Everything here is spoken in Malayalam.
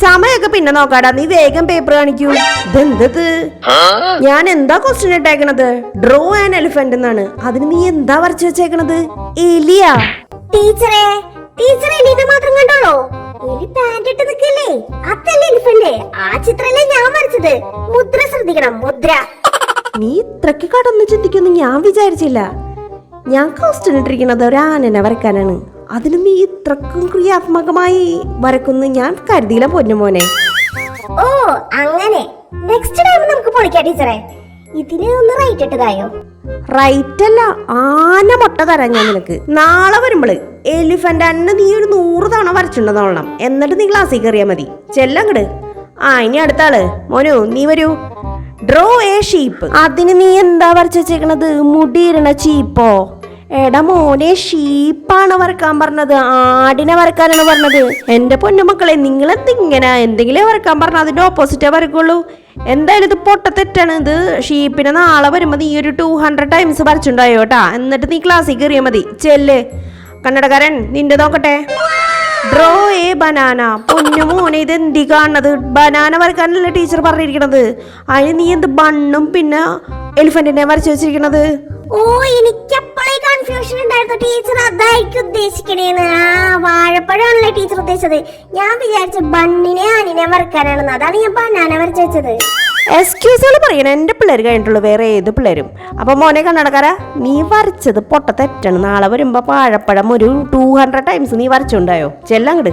സമയൊക്കെ പിന്നെ നോക്കാടാ. നീ വേഗം പേപ്പർ കാണിക്കൂ. ഇതെന്തത്? ഞാൻ എന്താ ക്വസ്റ്റ്യൻ ഇട്ടേക്കണത്? ഡ്രോ ആൻഡ് എലിഫന്റ് എന്നാണ്. അതിന് നീ എന്താ വരച്ചു വെച്ചേക്കണത്? എലിയാ. ടീച്ചറേ ടീച്ചറെ എലിനെ മാത്രം കണ്ടോളോ എലി പാന്റ് ഇട്ട് നിൽക്കല്ലേ? അതല്ലേ എലിഫന്റ് ആ ചിത്രല്ലേ ഞാൻ വരച്ചത്. മുദ്ര ശ്രദ്ധിക്കണം മുദ്ര. നീ ഇത്രക്ക് കടന്ന് ചിന്തിക്കുമെന്ന് ഞാൻ വിചാരിച്ചില്ല. ഞാൻ ക്വസ്റ്റ്യൻ ഇട്ടിരിക്കുന്നത് ഒരു ആനനെ വരക്കാനാണ് അതിന് ഈ ഇത്രക്കും ക്രിയാത്മകമായി വരക്കുന്ന ഞാൻ കരുതിയില്ല പൊന്നുമോനെ ഓ അങ്ങനെ. നെക്സ്റ്റ് ടൈം നമുക്ക് പൊളിക്കാം ടീച്ചറെ. ഇതിന് ഒന്ന് റൈറ്റ് ഇട്ടതായോ? റൈറ്റ് അല്ല ആന മുട്ട തരാം ഞാൻ നിനക്ക്? നാളെ വരുമ്പൾ എലിഫന്റ് അന്ന് നീ ഒരു നൂറ് തവണ വരച്ചിട്ടുണ്ടെന്നോളണം എന്നിട്ട് നീ ക്ലാസ്സിൽ കയറിയാ മതി. ചെല്ലങ്ങട് ആ ഇനി അടുത്ത ആൾ. മോനു നീ വരൂ. ഡ്രോ എ ഷീപ്പ് അതിന് നീ എന്താ വരച്ചേക്കണത് വെച്ചേക്കണത്? മുടിയിരണ ചീപ്പോ എടാ മോനെ ഷീപ്പാണ് വരക്കാൻ പറഞ്ഞത്. ആടിനെ വരക്കാനാണ് പറഞ്ഞത്. എന്റെ പൊന്നുമക്കളെ നിങ്ങളെന്ത് ഇങ്ങനെ എന്തെങ്കിലും വരക്കാൻ പറഞ്ഞാൽ അതിന്റെ ഓപ്പോസിറ്റേ വരക്കുള്ളൂ? എന്തായാലും ഇത് പൊട്ട തെറ്റാണ്. ഇത് ഷീപ്പിനെ നാളെ വരുമ്പോൾ നീ ഒരു ടു ഹൺഡ്രഡ് ടൈംസ് വരച്ചുണ്ടായോ കേട്ടാ എന്നിട്ട് നീ ക്ലാസ്സിൽ കയറിയാൽ മതി. ചെല്ല്. കന്നടക്കാരൻ നിന്റെ നോക്കട്ടെ. Draw a banana. പൊന്നു മോനെ ഇത് എന്തി കാണുന്നത്? ബനാന വരക്കാനല്ലേ ടീച്ചർ പറഞ്ഞിരിക്കണത്? അതിന് നീ എന്ത് ബണ്ണും പിന്നെ എലിഫന്റിനെ വരച്ചു വെച്ചിരിക്കണത്? ഓ എനിക്കപ്പോഴേ കൺഫ്യൂഷൻ ഉണ്ടായിരുന്നു. ടീച്ചർ അതായിരിക്കും ഉദ്ദേശിക്കണേന്ന്. ആ വാഴപ്പഴമാണല്ലേ ടീച്ചർ ഉദ്ദേശിച്ചത്. ഞാൻ വിചാരിച്ച ബണ്ണിനെ അനിനെ വറുക്കാനാണെന്ന് അതാണ് ഞാൻ ബനാന വരച്ചു വെച്ചത് എക്സ്ക്യൂസുകൾ പറയണം. എന്റെ പിള്ളേർ കഴിഞ്ഞിട്ടുള്ളൂ. വേറെ ഏത് പിള്ളേരും? അപ്പൊ മോനെ കണ്ണടക്കാര നീ വരച്ചത് പൊട്ട തെറ്റാണ് നാളെ വരുമ്പോ പാഴപ്പഴം ഒരു ടൂ ഹൺഡ്രഡ് ടൈംസ് നീ വരച്ചുണ്ടായോ ചെല്ലങ്ങട്.